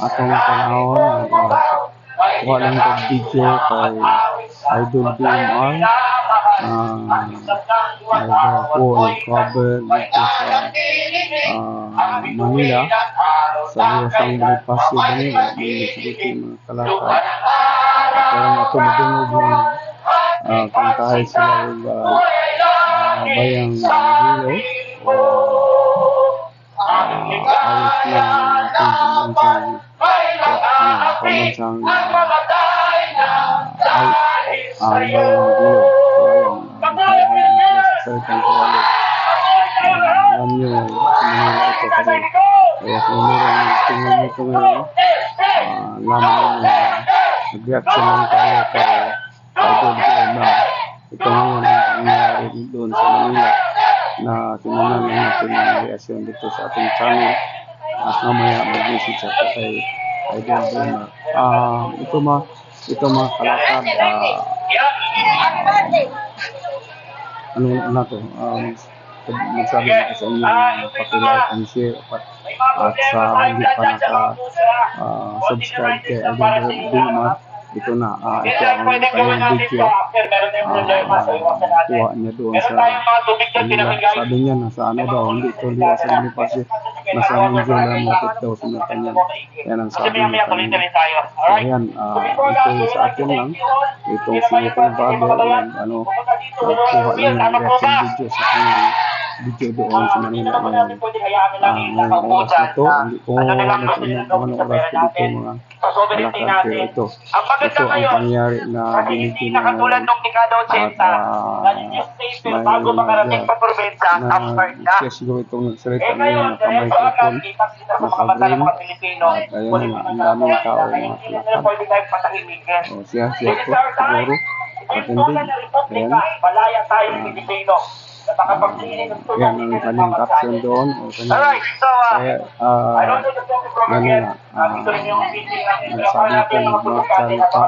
atau kanaon uh, walang kabidyo kay Idol game on ah, ada Paul Cobble itu sa Manila. Sa Liwasang Bonifacio Manila may nagsagiti mga kalaka at mungkin ako ng bayang hilo o ang bansang na o bansang ay ang magulo ang certain kawalo alam nyo sinahila ito pa rin kaya kung meron tingnan nyo ito ngayon alam nyo na nag-reaction lang tayo kay Idol Dilma ito ngayon ang nangyari doon sa Manila na tinanong natin ang reaksyon dito sa ating channel namaya magisig sa kay kay Benzema. Ah, ito ma ito ma kalakad ah, ano na to? Um, nagsabi na sa inyo paki-like and share at, at sa hindi pa naka uh, subscribe kay Agenda Bima ito na uh, ito ang kanyang video uh, niya doon sa sabi niya na sa ano daw hindi ito sa Boniface nasa Manjula Motit daw sa kanya. yan ang sabi niya kanina so ayan ah, ito sa akin lang. Itong sinipang brother yan ano kuha niya ng reaction video sa kanyang video doon sa Manila ngayon ah, ngayong oras na to hindi ko nagsinag kung anong oras ko dito mga kalakad pero ito. Ito ang pangyayari na binigyan Nakatulad ngayon nung dekada 80, at nalinis station bago makarating sa probinsya, na upward na. siya siguro itong nagsalita Eh na pa-microphone kita-kita sa mga mata ng mga Pilipino. Ayun na ang daming tao, mga Hindi na patahimikin. o siya siya. Po siguro patindig ayan. Malaya tayong Pilipino. Na ng yan ang kanyang caption doon o kanyang so, uh, kaya from Ano na, Uh, natin. nagsabi ko ng mga salita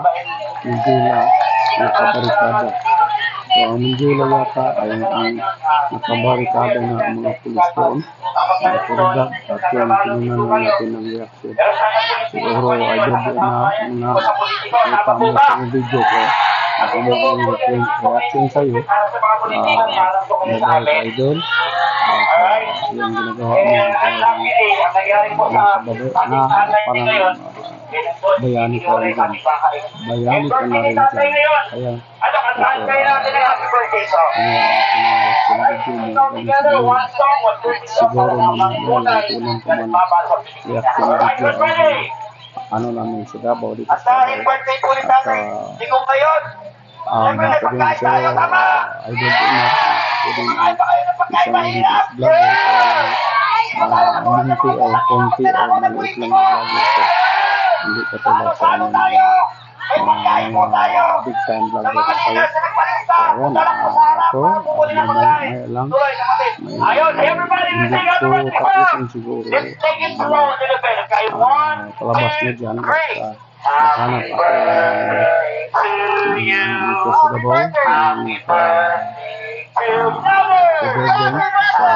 Mindula nakabarikada so ang Mindula yata ay ang nakabarikada na ang mga pulis doon. Na kurda at yan tinunan na natin ang reaction. Siguro ay gabi na na nakita mo sa video ko. Na kung may reaction reaction sa'yo ah uh, idol at uh, yung ginagawa mo And ang napili, ang nangyari po sa babae na parang ah, bayani ka rin dyan. bayani ka na rin dyan kaya Ano, happy birthday ano song. siguro Para man tunay kulang na pa man nagmamahal sa Pilipino. reaction video ano namin sa Davao dito At sa dahil birthday um, pwedeng pagkain sa uh, ko na pwedeng Kahit pa kayo ng pagkain isang vlogger uh, munti o konti o maliit lang na vlogger ko hindi katulad sa Ano ano tayo. uh, big time vlogger ko kayo So, ayun, ah, ang ah, pagkain. may- lang. Na Ayun, everybody, let's take out the birthday tapusin song. siguro Let's take it slow uh, a little bit, okay? uh, One, palabas na two, dyan three. at uh, nakahanap Happy ako birthday to you. Davao ng Happy birthday to sa Bourbon sa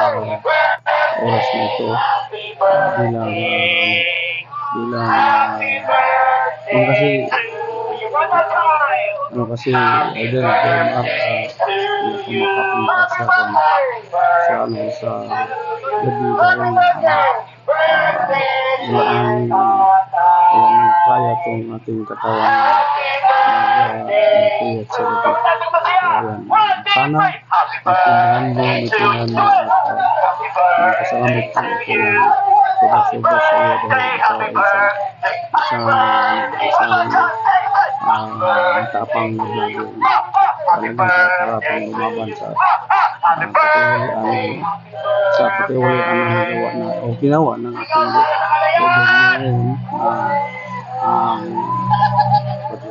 oras na ito Happy bilang birthday. bilang Happy birthday Yung kasi ano kasi idol game up hindi ko makapunta sa ano, sa ano sa gabi dahil wala ang wala nang kaya tong ating katawan tanah Okinawa na nga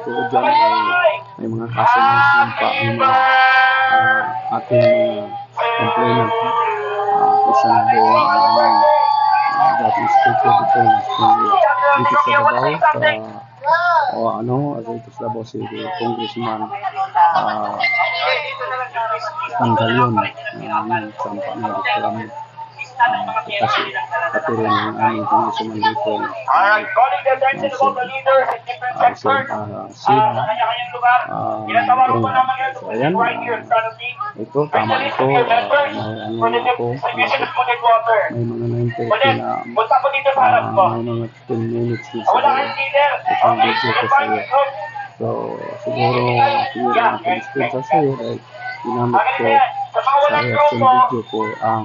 kemudian ini ay mga kaso ng sumpa ng uh, ating mga complainant uh, isa na doon ang uh, dating speaker dito dito sa Davao o ano dito sa si Congressman uh, uh, ng kasi pati rin ang aming congressman dito in different uh, so, uh, Ah, naman yan So, ayan, uh, ito tama ito. uh, may ano ako uh, may mga 9.30 Ulit, na uh, may mga 10 minutes Ah, Wala sa leader. isang video ko sa iyo. So, siguro, siguro ang pag-speed sa sa'yo dahil ginamit Agad ko na. Sa reaction video ko ang